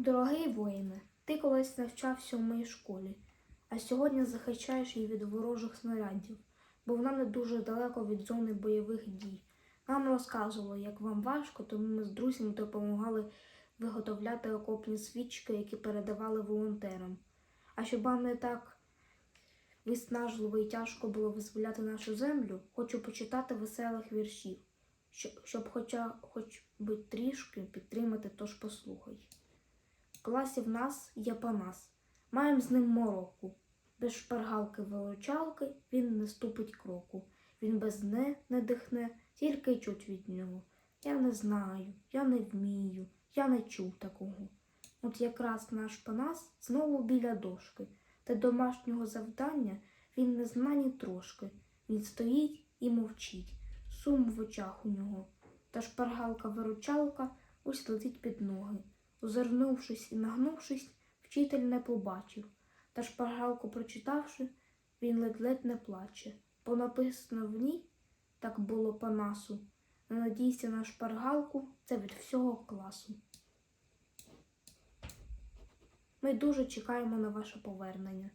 Дорогий воїне, ти колись навчався у моїй школі, а сьогодні захищаєш її від ворожих снарядів, бо вона не дуже далеко від зони бойових дій. Нам розказували, як вам важко, тому ми з друзями допомагали виготовляти окопні свічки, які передавали волонтерам. А щоб вам не так виснажливо і тяжко було визволяти нашу землю, хочу почитати веселих віршів, щоб хоча хоч би трішки підтримати, тож послухай. Класі в нас є панас, маєм з ним мороку. Без шпаргалки виручалки він не ступить кроку. Він без не не дихне, тільки й чуть від нього. Я не знаю, я не вмію, я не чув такого. От якраз наш панас знову біля дошки, та домашнього завдання він не зна ні трошки. Він стоїть і мовчить, сум в очах у нього. Та шпаргалка-виручалка ось летить під ноги. Озирнувшись і нагнувшись, вчитель не побачив. Та шпаргалку прочитавши, він ледь-ледь не плаче, бо написано в ній, так було Панасу. Не надійся на шпаргалку, це від всього класу. Ми дуже чекаємо на ваше повернення.